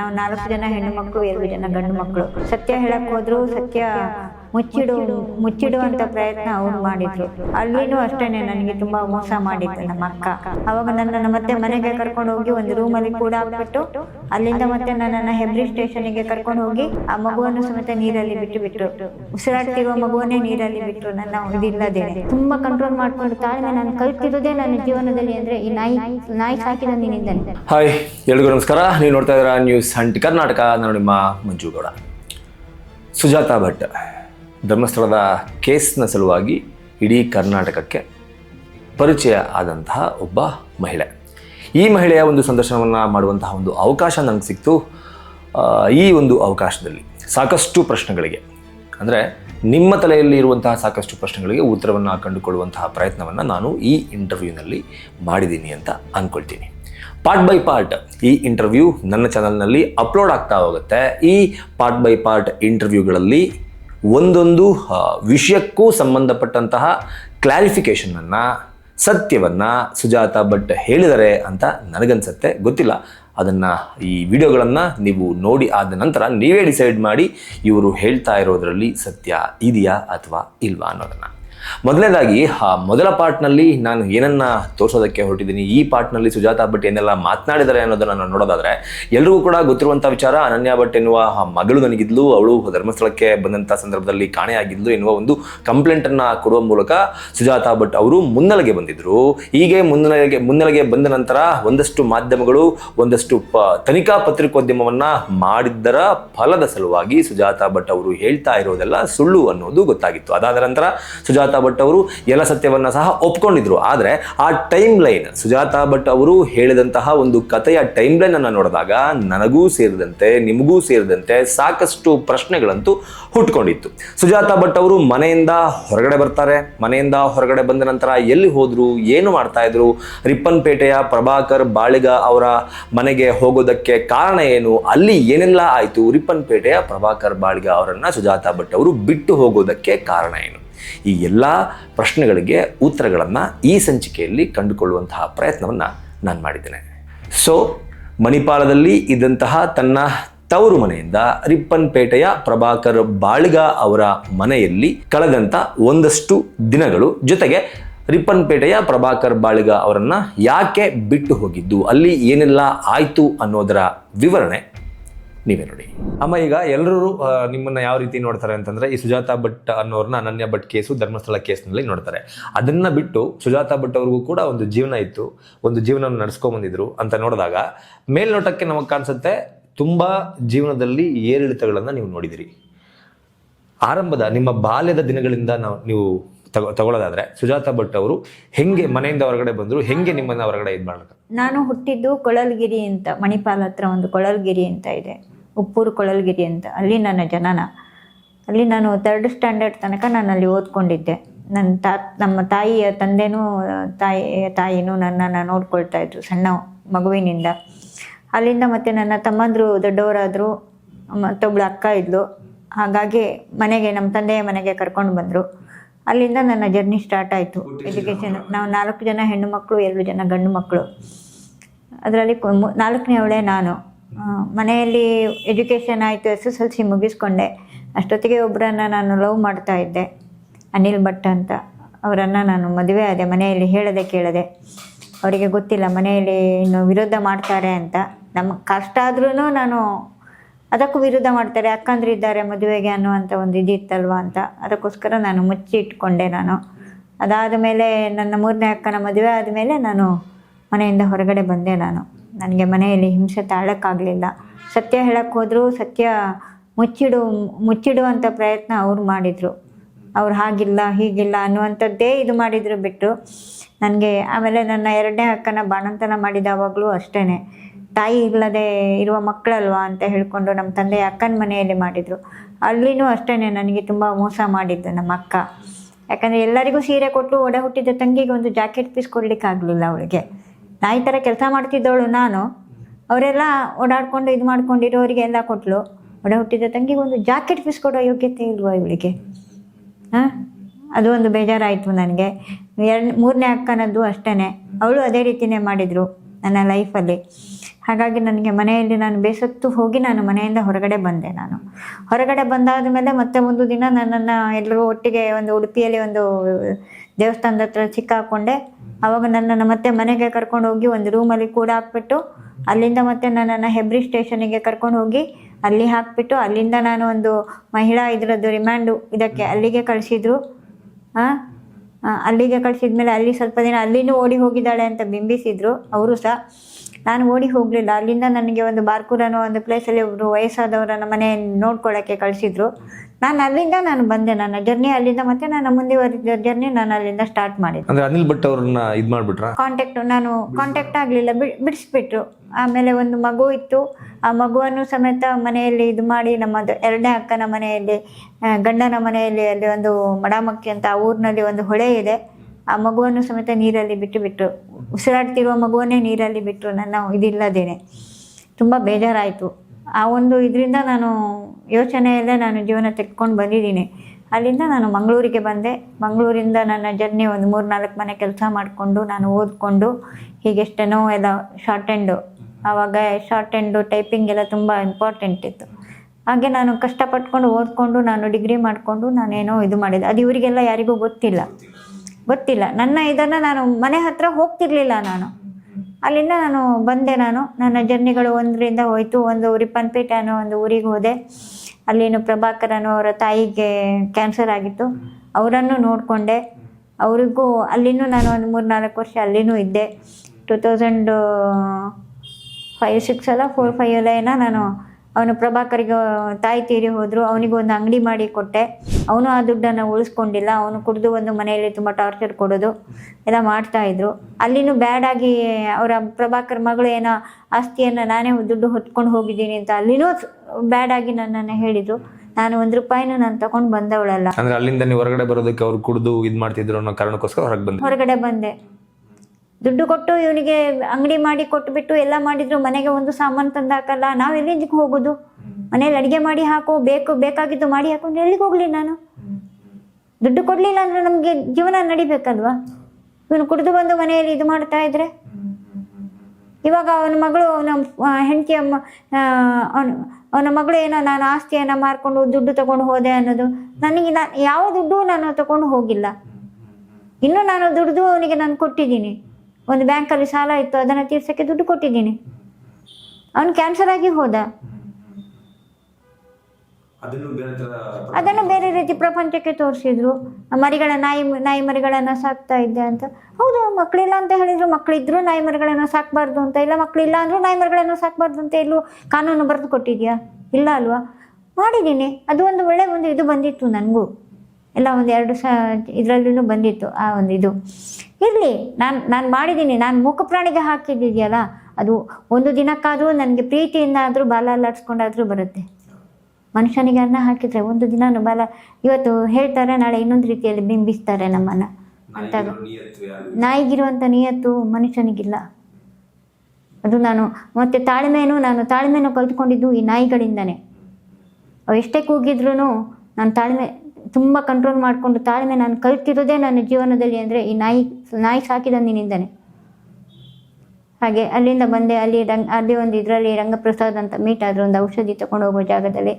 ನಾವು ನಾಲ್ಕು ಜನ ಹೆಣ್ಣು ಮಕ್ಕಳು ಎರಡು ಜನ ಗಂಡು ಮಕ್ಕಳು. ಸತ್ಯ ಹೇಳಕ್ ಹೋದ್ರು ಸತ್ಯ ಮುಚ್ಚಿಡು ಮುಚ್ಚಿಡುವಂತ ಪ್ರಯತ್ನ ಅವ್ರು ಮಾಡಿದ್ರು. ಅಲ್ಲಿನೂ ಅಷ್ಟೇನೆ ನನಗೆ ತುಂಬಾ ಮೋಸ ಮಾಡಿದ್ರು ನಮ್ಮ ಅಕ್ಕ. ಅವಾಗ ನನ್ನನ್ನು ಮತ್ತೆ ಮನೆಗೆ ಕರ್ಕೊಂಡು ಹೋಗಿ ಒಂದು ರೂಮಲ್ಲಿ ಕೂಡ ಹಾಕ್ಬಿಟ್ಟು ಅಲ್ಲಿಂದ ಮತ್ತೆ ನನ್ನನ್ನು ಹೆಬ್ರಿ ಸ್ಟೇಷನ್ಗೆ ಕರ್ಕೊಂಡು ಹೋಗಿ ಆ ಮಗುವನ್ನು ಸಮೇತ ನೀರಲ್ಲಿ ಬಿಟ್ಟು ಬಿಟ್ಟರು ಉಸಿರಾಡ್ತಿರುವ ಮಗುವನ್ನೇ ನೀರಲ್ಲಿ ಬಿಟ್ಟರು ನನ್ನ ಇದಿಲ್ಲದೆ ತುಂಬಾ ಕಂಟ್ರೋಲ್ ಮಾಡ್ಕೊಂಡು ತಾಳ್ಮೆ ನಾನು ಕಲ್ತಿರೋದೇ ನನ್ನ ಜೀವನದಲ್ಲಿ ಅಂದ್ರೆ ಈ ನಾಯಿ ನಾಯಿ ನಿನ್ನಿಂದ ಹಾಯ್ ಎಲ್ರಿಗೂ ನಮಸ್ಕಾರ. ನೀವು ನೋಡ್ತಾ ಇದ್ದೀರಾ ನ್ಯೂಸ್ ಹಂಟ್ ಕರ್ನಾಟಕ. ನಾನು ನಿಮ್ಮ ಮಂಜುಗೌಡ. ಸುಜಾತಾ ಭಟ್. ಧರ್ಮಸ್ಥಳದ ಕೇಸ್ನ ಸಲುವಾಗಿ ಇಡೀ ಕರ್ನಾಟಕಕ್ಕೆ ಪರಿಚಯ ಆದಂತಹ ಒಬ್ಬ ಮಹಿಳೆ. ಈ ಮಹಿಳೆಯ ಒಂದು ಸಂದರ್ಶನವನ್ನು ಮಾಡುವಂತಹ ಒಂದು ಅವಕಾಶ ನನಗೆ ಸಿಕ್ತು ಈ ಒಂದು ಅವಕಾಶದಲ್ಲಿ. ಸಾಕಷ್ಟು ಪ್ರಶ್ನೆಗಳಿಗೆ, ಅಂದರೆ ನಿಮ್ಮ ತಲೆಯಲ್ಲಿ ಇರುವಂತಹ ಸಾಕಷ್ಟು ಪ್ರಶ್ನೆಗಳಿಗೆ ಉತ್ತರವನ್ನು ಕಂಡುಕೊಳ್ಳುವಂತಹ ಪ್ರಯತ್ನವನ್ನು ನಾನು ಈ ಇಂಟರ್ವ್ಯೂನಲ್ಲಿ ಮಾಡಿದ್ದೀನಿ ಅಂತ ಅಂದ್ಕೊಳ್ತೀನಿ ಪಾರ್ಟ್ ಬೈ ಪಾರ್ಟ್ ಈ ಇಂಟರ್ವ್ಯೂ ನನ್ನ ಚಾನಲ್ನಲ್ಲಿ ಅಪ್ಲೋಡ್ ಆಗ್ತಾ ಹೋಗುತ್ತೆ. ಈ ಪಾರ್ಟ್ ಬೈ ಪಾರ್ಟ್ ಇಂಟರ್ವ್ಯೂಗಳಲ್ಲಿ ಒಂದೊಂದು ವಿಷಯಕ್ಕೂ ಸಂಬಂಧಪಟ್ಟಂತಹ ಕ್ಲಾರಿಫಿಕೇಷನನ್ನು ಸತ್ಯವನ್ನು ಸುಜಾತ ಭಟ್ ಹೇಳಿದರೆ ಅಂತ ನನಗನ್ಸುತ್ತೆ. ಗೊತ್ತಿಲ್ಲ. ಅದನ್ನು ಈ ವಿಡಿಯೋಗಳನ್ನು ನೀವು ನೋಡಿ ಆದ ನಂತರ ನೀವೇ ಡಿಸೈಡ್ ಮಾಡಿ ಇವರು ಹೇಳ್ತಾ ಇರೋದರಲ್ಲಿ ಸತ್ಯ ಇದೆಯಾ ಅಥವಾ ಇಲ್ವಾ ಅನ್ನೋದನ್ನು. ಮೊದಲನೇದಾಗಿ, ಆ ಮೊದಲ ಪಾರ್ಟ್ನಲ್ಲಿ ನಾನು ಏನನ್ನ ತೋರಿಸೋದಕ್ಕೆ ಹೊರಟಿದ್ದೀನಿ, ಈ ಪಾರ್ಟ್ನಲ್ಲಿ ಸುಜಾತಾ ಭಟ್ ಏನೆಲ್ಲ ಮಾತನಾಡಿದ್ದಾರೆ ಅನ್ನೋದನ್ನು ನಾನು ನೋಡೋದಾದ್ರೆ, ಎಲ್ರಿಗೂ ಕೂಡ ಗೊತ್ತಿರುವಂಥ ವಿಚಾರ ಅನನ್ಯ ಭಟ್ ಎನ್ನುವ ಮಗಳು ನನಗಿದ್ಲು, ಅವಳು ಧರ್ಮಸ್ಥಳಕ್ಕೆ ಬಂದಂಥ ಸಂದರ್ಭದಲ್ಲಿ ಕಾಣೆಯಾಗಿದ್ಲು ಎನ್ನುವ ಒಂದು ಕಂಪ್ಲೇಂಟನ್ನು ಕೊಡುವ ಮೂಲಕ ಸುಜಾತಾ ಭಟ್ ಅವರು ಮುನ್ನೆಲೆಗೆ ಬಂದಿದ್ರು. ಹೀಗೆ ಮುನ್ನೆಲೆಗೆ ಮುನ್ನೆಲೆಗೆ ಬಂದ ನಂತರ ಒಂದಷ್ಟು ಮಾಧ್ಯಮಗಳು, ಒಂದಷ್ಟು ಪ, ತನಿಖಾ ಪತ್ರಿಕೋದ್ಯಮವನ್ನ ಮಾಡಿದ್ದರ ಫಲದ ಸಲುವಾಗಿ ಸುಜಾತಾ ಭಟ್ ಅವರು ಹೇಳ್ತಾ ಇರೋದೆಲ್ಲ ಸುಳ್ಳು ಅನ್ನೋದು ಗೊತ್ತಾಗಿತ್ತು. ಅದಾದ ನಂತರ ಸುಜಾತಾ ಭಟ್ ಅವರು ಎಲ್ಲ ಸತ್ಯವನ್ನ ಸಹ ಒಪ್ಕೊಂಡಿದ್ರು. ಆದರೆ ಆ ಟೈಮ್ ಲೈನ್ ಸುಜಾತ ಭಟ್ ಅವರು ಹೇಳಿದಂತಹ ಒಂದು ಕಥೆಯ ಟೈಮ್ ಲೈನ್ ಅನ್ನು ನೋಡಿದಾಗ ನನಗೂ ಸೇರಿದಂತೆ, ನಿಮಗೂ ಸೇರಿದಂತೆ ಸಾಕಷ್ಟು ಪ್ರಶ್ನೆಗಳಂತೂ ಹುಟ್ಕೊಂಡಿತ್ತು. ಸುಜಾತಾ ಭಟ್ ಅವರು ಮನೆಯಿಂದ ಹೊರಗಡೆ ಬರ್ತಾರೆ. ಮನೆಯಿಂದ ಹೊರಗಡೆ ಬಂದ ನಂತರ ಎಲ್ಲಿ ಹೋದ್ರು, ಏನು ಮಾಡ್ತಾ ಇದ್ರು? ರಿಪ್ಪನ್ಪೇಟೆಯ ಪ್ರಭಾಕರ್ ಬಾಳಿಗ ಅವರ ಮನೆಗೆ ಹೋಗೋದಕ್ಕೆ ಕಾರಣ ಏನು? ಅಲ್ಲಿ ಏನೆಲ್ಲ ಆಯಿತು? ರಿಪ್ಪನ್ಪೇಟೆಯ ಪ್ರಭಾಕರ್ ಬಾಳಿಗ ಅವರನ್ನ ಸುಜಾತಾ ಭಟ್ ಅವರು ಬಿಟ್ಟು ಹೋಗೋದಕ್ಕೆ ಕಾರಣ ಏನು? ಈ ಎಲ್ಲ ಪ್ರಶ್ನೆಗಳಿಗೆ ಉತ್ತರಗಳನ್ನು ಈ ಸಂಚಿಕೆಯಲ್ಲಿ ಕಂಡುಕೊಳ್ಳುವಂತಹ ಪ್ರಯತ್ನವನ್ನು ನಾನು ಮಾಡಿದ್ದೇನೆ. ಸೊ ಮಣಿಪಾಲದಲ್ಲಿ ಇದ್ದಂತಹ ತನ್ನ ತವರು ಮನೆಯಿಂದ ರಿಪ್ಪನ್ಪೇಟೆಯ ಪ್ರಭಾಕರ್ ಬಾಳಿಗ ಅವರ ಮನೆಯಲ್ಲಿ ಕಳೆದಂಥ ಒಂದಷ್ಟು ದಿನಗಳು ಜೊತೆಗೆ ರಿಪ್ಪನ್ಪೇಟೆಯ ಪ್ರಭಾಕರ್ ಬಾಳಿಗ ಅವರನ್ನು ಯಾಕೆ ಬಿಟ್ಟು ಹೋಗಿದ್ದು, ಅಲ್ಲಿ ಏನೆಲ್ಲ ಆಯಿತು ಅನ್ನೋದರ ವಿವರಣೆ ನೀವೇ ನೋಡಿ. ಅಮ್ಮ, ಈಗ ಎಲ್ಲರೂ ನಿಮ್ಮನ್ನ ಯಾವ ರೀತಿ ನೋಡ್ತಾರೆ ಅಂತಂದ್ರೆ, ಈ ಸುಜಾತಾ ಭಟ್ ಅನ್ನೋರ್ನ ಅನನ್ಯ ಭಟ್ ಕೇಸು ಧರ್ಮಸ್ಥಳ ಕೇಸ್ನಲ್ಲಿ ನೋಡ್ತಾರೆ. ಅದನ್ನ ಬಿಟ್ಟು ಸುಜಾತಾ ಭಟ್ ಅವ್ರಿಗೂ ಕೂಡ ಒಂದು ಜೀವನ ಇತ್ತು, ಒಂದು ಜೀವನ ನಡೆಸ್ಕೊಂಡ್ ಬಂದಿದ್ರು ಅಂತ ನೋಡಿದಾಗ, ಮೇಲ್ನೋಟಕ್ಕೆ ನಮಗೆ ಕಾಣಿಸುತ್ತೆ, ತುಂಬಾ ಜೀವನದಲ್ಲಿ ಏರಿಳಿತಗಳನ್ನ ನೀವು ನೋಡಿದಿರಿ. ಆರಂಭದ ನಿಮ್ಮ ಬಾಲ್ಯದ ದಿನಗಳಿಂದ ನಾವು, ನೀವು ತಗೋ, ತಗೊಳ್ಳೋದಾದ್ರೆ ಸುಜಾತ ಭಟ್ ಅವರು ಹೆಂಗೆ ಮನೆಯಿಂದ ಹೊರಗಡೆ ಬಂದ್ರು, ಹೆಂಗೆ ನಿಮ್ಮನ್ನ ಹೊರಗಡೆ ಇದು ಮಾಡ್ಬೇಕು? ನಾನು ಹುಟ್ಟಿದ್ದು ಕೊಳಲ್ಗಿರಿ ಅಂತ, ಮಣಿಪಾಲ್ ಹತ್ರ ಒಂದು ಕೊಳಲ್ಗಿರಿ ಅಂತ ಇದೆ. ಉಪ್ಪೂರು ಕೊಳಲ್ಗಿರಿ ಅಂತ. ಅಲ್ಲಿ ನನ್ನ ಜನನ. ಅಲ್ಲಿ ನಾನು ತರ್ಡ್ ಸ್ಟ್ಯಾಂಡರ್ಡ್ ತನಕ ನಾನು ಅಲ್ಲಿ ಓದ್ಕೊಂಡಿದ್ದೆ. ನನ್ನ ತಾ, ನಮ್ಮ ತಾಯಿಯ ತಂದೆನೂ, ತಾಯಿ, ತಾಯಿನೂ ನನ್ನನ್ನು ನೋಡ್ಕೊಳ್ತಾ ಇದ್ರು ಸಣ್ಣ ಮಗುವಿನಿಂದ. ಅಲ್ಲಿಂದ ಮತ್ತೆ ನನ್ನ ತಮ್ಮಂದರು ದೊಡ್ಡವರಾದರು, ಮತ್ತೊಬ್ಳು ಅಕ್ಕ ಇದ್ಲು. ಹಾಗಾಗಿ ಮನೆಗೆ, ನಮ್ಮ ತಂದೆಯ ಮನೆಗೆ ಕರ್ಕೊಂಡು ಬಂದರು. ಅಲ್ಲಿಂದ ನನ್ನ ಜರ್ನಿ ಸ್ಟಾರ್ಟ್ ಆಯಿತು. ಎಜುಕೇಷನ್ ನಾವು ನಾಲ್ಕು ಜನ ಹೆಣ್ಣು ಮಕ್ಕಳು ಎರಡು ಜನ ಗಂಡು ಮಕ್ಕಳು. ಅದರಲ್ಲಿ ನಾಲ್ಕನೇ ಅವಳೆ ನಾನು. ಮನೆಯಲ್ಲಿ ಎಜುಕೇಷನ್ ಆಯಿತು ಎಸ್ ಎಸ್ ಎಲ್ ಸಿ ಮುಗಿಸ್ಕೊಂಡೆ. ಅಷ್ಟೊತ್ತಿಗೆ ಒಬ್ಬರನ್ನು ನಾನು ಲವ್ ಮಾಡ್ತಾ ಇದ್ದೆ ಅನಿಲ್ ಭಟ್ ಅಂತ. ಅವರನ್ನು ನಾನು ಮದುವೆ ಆದೆ ಮನೆಯಲ್ಲಿ ಹೇಳದೆ ಕೇಳದೆ. ಅವರಿಗೆ ಗೊತ್ತಿಲ್ಲ ಮನೆಯಲ್ಲಿ ಇನ್ನು ವಿರೋಧ ಮಾಡ್ತಾರೆ ಅಂತ. ನಮ್ಮ ಕಷ್ಟ ಆದ್ರೂ ನಾನು ಅದಕ್ಕೂ ವಿರುದ್ಧ ಮಾಡ್ತಾರೆ ಅಕ್ಕಂದ್ರಿದ್ದಾರೆ ಮದುವೆಗೆ ಅನ್ನುವಂಥ ಒಂದು ಇದಿತ್ತಲ್ವ ಅಂತ. ಅದಕ್ಕೋಸ್ಕರ ನಾನು ಮುಚ್ಚಿ ಇಟ್ಕೊಂಡೆ ನಾನು. ಅದಾದ ಮೇಲೆ ನನ್ನ ಮೂರನೇ ಅಕ್ಕನ ಮದುವೆ ಆದಮೇಲೆ ನಾನು ಮನೆಯಿಂದ ಹೊರಗಡೆ ಬಂದೆ ನಾನು. ನನಗೆ ಮನೆಯಲ್ಲಿ ಹಿಂಸೆ ತಾಳಕ್ಕಾಗಲಿಲ್ಲ. ಸತ್ಯ ಹೇಳಕ್ಕೆ ಹೋದರೂ ಸತ್ಯ ಮುಚ್ಚಿಡು ಮುಚ್ಚಿಡುವಂಥ ಪ್ರಯತ್ನ ಅವ್ರು ಮಾಡಿದರು. ಅವ್ರು ಹಾಗಿಲ್ಲ, ಹೀಗಿಲ್ಲ ಅನ್ನುವಂಥದ್ದೇ ಇದು ಮಾಡಿದ್ರು ಬಿಟ್ಟು, ನನಗೆ ಆಮೇಲೆ ನನ್ನ ಎರಡನೇ ಅಕ್ಕನ ಬಾಣಂತನ ಮಾಡಿದವಾಗಲೂ ಅಷ್ಟೇ ತಾಯಿ ಇಲ್ಲದೆ ಇರುವ ಮಕ್ಕಳಲ್ವಾ ಅಂತ ಹೇಳಿಕೊಂಡು ನಮ್ಮ ತಂದೆ ಅಕ್ಕನ ಮನೆಯಲ್ಲಿ ಮಾಡಿದರು. ಅಲ್ಲಿನೂ ಅಷ್ಟೇ ನನಗೆ ತುಂಬ ಮೋಸ ಮಾಡಿದ್ದು ನಮ್ಮ ಅಕ್ಕ. ಯಾಕಂದರೆ ಎಲ್ಲರಿಗೂ ಸೀರೆ ಕೊಟ್ಟು ಒಡ ಹುಟ್ಟಿದ ತಂಗಿಗೆ ಒಂದು ಜಾಕೆಟ್ ಪೀಸ್ ಕೊಡಲಿಕ್ಕಾಗಲಿಲ್ಲ ಅವಳಿಗೆ. ನಾಯಿ ಥರ ಕೆಲಸ ಮಾಡ್ತಿದ್ದವಳು ನಾನು. ಅವರೆಲ್ಲ ಓಡಾಡ್ಕೊಂಡು ಇದು ಮಾಡ್ಕೊಂಡಿರೋರಿಗೆ ಎಲ್ಲ ಕೊಟ್ಟಳು ಒಡ ಹುಟ್ಟಿದ ತಂಗಿಗೆ ಒಂದು ಜಾಕೆಟ್ ಪೀಸ್ ಕೊಡೋ ಯೋಗ್ಯತೆ ಇಲ್ವಾ ಇವಳಿಗೆ? ಹಾಂ? ಅದು ಒಂದು ಬೇಜಾರಾಯಿತು ನನಗೆ. ಎರಡು, ಮೂರನೇ ಅಕ್ಕನದ್ದು ಅಷ್ಟೇ ಅವಳು ಅದೇ ರೀತಿಯೇ ಮಾಡಿದರು ನನ್ನ ಲೈಫಲ್ಲಿ ಹಾಗಾಗಿ ನನಗೆ ಮನೆಯಲ್ಲಿ ನಾನು ಬೇಸತ್ತು ಹೋಗಿ ನಾನು ಮನೆಯಿಂದ ಹೊರಗಡೆ ಬಂದೆ ನಾನು. ಹೊರಗಡೆ ಬಂದಾದ ಮೇಲೆ ಮತ್ತೆ ಒಂದು ದಿನ ನನ್ನನ್ನು ಎಲ್ಲರೂ ಒಟ್ಟಿಗೆ ಒಂದು ಉಡುಪಿಯಲ್ಲಿ ಒಂದು ದೇವಸ್ಥಾನದ ಹತ್ರ ಸಿಕ್ಕಾಕೊಂಡೆ ಆವಾಗ ನನ್ನನ್ನು ಮತ್ತೆ ಮನೆಗೆ ಕರ್ಕೊಂಡು ಹೋಗಿ ಒಂದು ರೂಮಲ್ಲಿ ಕೂಡ ಹಾಕ್ಬಿಟ್ಟು, ಅಲ್ಲಿಂದ ಮತ್ತೆ ನನ್ನನ್ನು ಹೆಬ್ರಿ ಸ್ಟೇಷನಿಗೆ ಕರ್ಕೊಂಡು ಹೋಗಿ ಅಲ್ಲಿ ಹಾಕ್ಬಿಟ್ಟು, ಅಲ್ಲಿಂದ ನಾನು ಒಂದು ಮಹಿಳಾ ಇದರದ್ದು ರಿಮ್ಯಾಂಡು ಇದಕ್ಕೆ ಅಲ್ಲಿಗೆ ಕಳಿಸಿದ್ರು. ಹಾಂ ಅಲ್ಲಿಗೆ ಕಳಿಸಿದ್ಮೇಲೆ ಅಲ್ಲಿ ಸ್ವಲ್ಪ ದಿನ ಅಲ್ಲಿನೂ ಓಡಿ ಹೋಗಿದ್ದಾಳೆ ಅಂತ ಬಿಂಬಿಸಿದ್ರು. ಅವರು ಸಹ ನಾನು ಓಡಿ ಹೋಗಲಿಲ್ಲ. ಅಲ್ಲಿಂದ ನನಗೆ ಒಂದು ಬಾರ್ಕೂರ್ ಅನ್ನೋ ಒಂದು ಪ್ಲೇಸಲ್ಲಿ ಒಬ್ಬರು ವಯಸ್ಸಾದವರನ್ನ ಮನೆ ನೋಡ್ಕೊಳ್ಳೋಕ್ಕೆ ಕಳಿಸಿದ್ರು. ನಾನು ಅಲ್ಲಿಂದ ನಾನು ಬಂದೆ. ನನ್ನ ಜರ್ನಿ ಅಲ್ಲಿಂದ ಮತ್ತೆ ನಾನು ಮುಂದುವರಿದ ಜರ್ನಿ ನಾನು ಅಲ್ಲಿಂದ ಸ್ಟಾರ್ಟ್ ಮಾಡಿದ್ದೆ. ಅಂದ್ರೆ ಅನಿಲ್ ಭಟ್ ಅವ್ರನ್ನ ಇದು ಮಾಡ್ಬಿಟ್ರ? ಕಾಂಟ್ಯಾಕ್ಟ್ ನಾನು ಕಾಂಟ್ಯಾಕ್ಟ್ ಆಗಲಿಲ್ಲ. ಬಿಡಿಸ್ಬಿಟ್ರು. ಆಮೇಲೆ ಒಂದು ಮಗು ಇತ್ತು. ಆ ಮಗುವನ್ನು ಸಮೇತ ಮನೆಯಲ್ಲಿ ಇದು ಮಾಡಿ ನಮ್ಮದು ಎರಡನೇ ಅಕ್ಕನ ಮನೆಯಲ್ಲಿ ಗಂಡನ ಮನೆಯಲ್ಲಿ ಅಲ್ಲಿ ಒಂದು ಮಡಾಮಕ್ಕಿ ಅಂತ ಆ ಊರಿನಲ್ಲಿ ಒಂದು ಹೊಳೆ ಇದೆ. ಆ ಮಗುವನ್ನು ಸಮೇತ ನೀರಲ್ಲಿ ಬಿಟ್ಟು ಬಿಟ್ಟರು ಉಸಿರಾಡ್ತಿರುವ ಮಗುವನ್ನೇ ನೀರಲ್ಲಿ ಬಿಟ್ಟರು ನನ್ನ ಇದಿಲ್ಲದೇನೆ. ತುಂಬ ಬೇಜಾರಾಯಿತು. ಆ ಒಂದು ಇದರಿಂದ ನಾನು ಯೋಚನೆಯಲ್ಲೇ ನಾನು ಜೀವನ ತೆಗೆದುಕೊಂಡು ಬಂದಿದ್ದೀನಿ. ಅಲ್ಲಿಂದ ನಾನು ಮಂಗಳೂರಿಗೆ ಬಂದೆ. ಮಂಗಳೂರಿಂದ ನನ್ನ ಜರ್ನಿ ಒಂದು ಮೂರು ನಾಲ್ಕು ಮನೆ ಕೆಲಸ ಮಾಡಿಕೊಂಡು ನಾನು ಓದ್ಕೊಂಡು ಹೀಗೆಷ್ಟೇನೋ ಎಲ್ಲ ಶಾರ್ಟ್ ಎಂಡು ಆವಾಗ ಶಾರ್ಟ್ ಎಂಡು ಟೈಪಿಂಗ್ ಎಲ್ಲ ತುಂಬ ಇಂಪಾರ್ಟೆಂಟ್ ಇತ್ತು. ಹಾಗೆ ನಾನು ಕಷ್ಟಪಟ್ಕೊಂಡು ಓದ್ಕೊಂಡು ನಾನು ಡಿಗ್ರಿ ಮಾಡಿಕೊಂಡು ನಾನೇನೋ ಇದು ಮಾಡಿದೆ. ಅದು ಇವರಿಗೆಲ್ಲ ಯಾರಿಗೂ ಗೊತ್ತಿಲ್ಲ. ಗೊತ್ತಿಲ್ಲ. ನನ್ನ ಇದನ್ನು ನಾನು ಮನೆ ಹತ್ರ ಹೋಗ್ತಿರ್ಲಿಲ್ಲ ನಾನು. ಅಲ್ಲಿಂದ ನಾನು ಬಂದೆ ನಾನು. ನನ್ನ ಜರ್ನಿಗಳು ಒಂದರಿಂದ ಹೋಯಿತು. ಒಂದು ರಿಪ್ಪನ್ಪೇಟೆ ಅನ್ನೋ ಒಂದು ಊರಿಗೆ ಹೋದೆ. ಅಲ್ಲಿನ ಅನ್ನೋ ಅವರ ತಾಯಿಗೆ ಕ್ಯಾನ್ಸರ್ ಆಗಿತ್ತು. ಅವರನ್ನು ನೋಡಿಕೊಂಡೆ. ಅವರಿಗೂ ಅಲ್ಲಿನೂ ನಾನು ಒಂದು ಮೂರು ನಾಲ್ಕು ವರ್ಷ ಅಲ್ಲಿನೂ ಇದ್ದೆ. ಟೂ ತೌಸಂಡ್ ಫೈವ್ ಸಿಕ್ಸ್ ಅಲ್ಲ ಫೋರ್ ಫೈವ್ ಅಲ್ಲ ಏನೋ ನಾನು ಅವನು ಪ್ರಭಾಕರ್ಗೆ ತಾಯಿ ತೀರಿ ಹೋದ್ರು ಅವನಿಗೆ ಒಂದು ಅಂಗಡಿ ಮಾಡಿ ಕೊಟ್ಟೆ. ಅವನು ಆ ದುಡ್ಡನ್ನು ಉಳಿಸ್ಕೊಂಡಿಲ್ಲ. ಅವನು ಕುಡಿದು ಒಂದು ಮನೆಯಲ್ಲಿ ತುಂಬ ಟಾರ್ಚರ್ ಕೊಡೋದು ಎಲ್ಲ ಮಾಡ್ತಾ ಇದ್ರು. ಅಲ್ಲಿನೂ ಬ್ಯಾಡ್ ಆಗಿ ಅವರ ಪ್ರಭಾಕರ್ ಮಗಳು ಏನೋ ಆಸ್ತಿಯನ್ನು ನಾನೇ ದುಡ್ಡು ಹೊತ್ಕೊಂಡು ಹೋಗಿದ್ದೀನಿ ಅಂತ ಅಲ್ಲಿನೂ ಬ್ಯಾಡ್ ಆಗಿ ನನ್ನನ್ನು ಹೇಳಿದ್ರು. ನಾನು ಒಂದು ರೂಪಾಯಿನ ನಾನು ತಗೊಂಡು ಬಂದವಳಲ್ಲ. ಅಂದ್ರೆ ಅಲ್ಲಿಂದ ನೀವು ಹೊರಗಡೆ ಬರೋದಕ್ಕೆ ಅವ್ರು ಕುಡಿದು ಇದು ಮಾಡ್ತಿದ್ರು ಅನ್ನೋ ಕಾರಣಕ್ಕೋಸ್ಕರ ಹೊರಗೆ ಬಂದೆ ಹೊರಗಡೆ ಬಂದೆ. ದುಡ್ಡು ಕೊಟ್ಟು ಇವನಿಗೆ ಅಂಗಡಿ ಮಾಡಿ ಕೊಟ್ಬಿಟ್ಟು ಎಲ್ಲ ಮಾಡಿದ್ರು, ಮನೆಗೆ ಒಂದು ಸಾಮಾನು ತಂದು ಹಾಕಲ್ಲ ನಾವು ಎಲ್ಲಿಂದ ಹೋಗೋದು? ಮನೇಲಿ ಅಡುಗೆ ಮಾಡಿ ಹಾಕು, ಬೇಕು, ಬೇಕಾಗಿದ್ದು ಮಾಡಿ ಹಾಕು ಎಲ್ಲಿಗೆ ಹೋಗ್ಲಿ ನಾನು? ದುಡ್ಡು ಕೊಡಲಿಲ್ಲ ಅಂದ್ರೆ ನಮಗೆ ಜೀವನ ನಡಿಬೇಕಲ್ವಾ? ಇವನು ಕುಡಿದು ಬಂದು ಮನೆಯಲ್ಲಿ ಇದು ಮಾಡ್ತಾ ಇದ್ರೆ? ಇವಾಗ ಅವನ ಮಗಳು, ಅವನ ಹೆಂಡತಿ ಅಮ್ಮ ಅವನ ಅವನ ಮಗಳು ಏನೋ, ನಾನು ಆಸ್ತಿಯನ್ನು ಮಾರ್ಕೊಂಡು ದುಡ್ಡು ತಗೊಂಡು ಹೋದೆ ಅನ್ನೋದು. ನನಗೆ ನಾನು ಯಾವ ದುಡ್ಡು ನಾನು ತಗೊಂಡು ಹೋಗಿಲ್ಲ. ಇನ್ನೂ ನಾನು ದುಡ್ದು ಅವನಿಗೆ ನಾನು ಕೊಟ್ಟಿದ್ದೀನಿ. ಒಂದು ಬ್ಯಾಂಕಲ್ಲಿ ಸಾಲ ಇತ್ತು ಅದನ್ನು ತೀರ್ಸೋಕ್ಕೆ ದುಡ್ಡು ಕೊಟ್ಟಿದ್ದೀನಿ. ಅವನು ಕ್ಯಾನ್ಸರ್ ಆಗಿ ಹೋದ. ಅದನ್ನು ಬೇರೆ ರೀತಿ ಪ್ರಪಂಚಕ್ಕೆ ತೋರಿಸಿದ್ರು. ಮರಿಗಳ ನಾಯಿ ನಾಯಿ ಮರಿಗಳನ್ನು ಸಾಕ್ತಾ ಇದ್ದೆ ಅಂತ. ಹೌದು ಮಕ್ಕಳಿಲ್ಲ ಅಂತ ಹೇಳಿದ್ರು ಮಕ್ಕಳಿದ್ರು ನಾಯಿ ಮರಿಗಳನ್ನು ಸಾಕಬಾರ್ದು ಅಂತ. ಇಲ್ಲ ಮಕ್ಕಳಿಲ್ಲ ಅಂದ್ರೂ ನಾಯಿ ಮರಿಗಳನ್ನು ಸಾಕಬಾರ್ದು ಅಂತ ಎಲ್ಲೂ ಕಾನೂನು ಬರೆದು ಕೊಟ್ಟಿದ್ಯಾ? ಇಲ್ಲ ಅಲ್ವಾ? ಮಾಡಿದ್ದೀನಿ. ಅದು ಒಂದು ಒಳ್ಳೆ ಒಂದು ಇದು ಬಂದಿತ್ತು ನನಗೂ. ಎಲ್ಲ ಒಂದು ಎರಡು ಸ ಇದರಲ್ಲೂ ಬಂದಿತ್ತು ಆ ಒಂದು ಇದು. ಇರಲಿ ನಾನು ನಾನು ಮಾಡಿದ್ದೀನಿ ನಾನು ಮೂಕ ಪ್ರಾಣಿಗೆ ಹಾಕಿದ್ದಿದೆಯಲ್ಲ ಅದು ಒಂದು ದಿನಕ್ಕಾದರೂ ನನಗೆ ಪ್ರೀತಿಯಿಂದ ಆದರೂ ಬಾಲ ಅಲ್ಲಾಡ್ಸ್ಕೊಂಡಾದರೂ ಬರುತ್ತೆ. ಮನುಷ್ಯನಿಗೆ ಅನ್ನ ಹಾಕಿದರೆ ಒಂದು ದಿನ ಬಾಲ ಇವತ್ತು ಹೇಳ್ತಾರೆ ನಾಳೆ ಇನ್ನೊಂದು ರೀತಿಯಲ್ಲಿ ಬಿಂಬಿಸ್ತಾರೆ ನಮ್ಮನ್ನು. ಅಂತ. ನಾಯಿಗಿರುವಂಥ ನಿಯತ್ತು ಮನುಷ್ಯನಿಗಿಲ್ಲ. ಅದು ನಾನು ಮತ್ತೆ ತಾಳ್ಮೆಯನ್ನು ನಾನು ತಾಳ್ಮೆಯನ್ನು ಕಲ್ತ್ಕೊಂಡಿದ್ದು ಈ ನಾಯಿಗಳಿಂದನೇ. ಅವು ಎಷ್ಟೇ ಕೂಗಿದ್ರೂ ನಾನು ತಾಳ್ಮೆ ತುಂಬ ಕಂಟ್ರೋಲ್ ಮಾಡಿಕೊಂಡು ತಾಳ್ಮೆ ನಾನು ಕಲ್ತಿರೋದೇ ನನ್ನ ಜೀವನದಲ್ಲಿ ಅಂದರೆ ಈ ನಾಯಿ ನಾಯಿ ಸಾಕಿದ ನಿನ್ನಿಂದನೆ ಹಾಗೆ ಅಲ್ಲಿಂದ ಬಂದೆ, ಅಲ್ಲಿ ರಂಗ್, ಅಲ್ಲಿ ಒಂದು ಇದರಲ್ಲಿ ರಂಗಪ್ರಸಾದ್ ಅಂತ ಮೀಟ್ ಆದ್ರು, ಒಂದು ಔಷಧಿ ತಗೊಂಡು ಹೋಗೋ ಜಾಗದಲ್ಲಿ.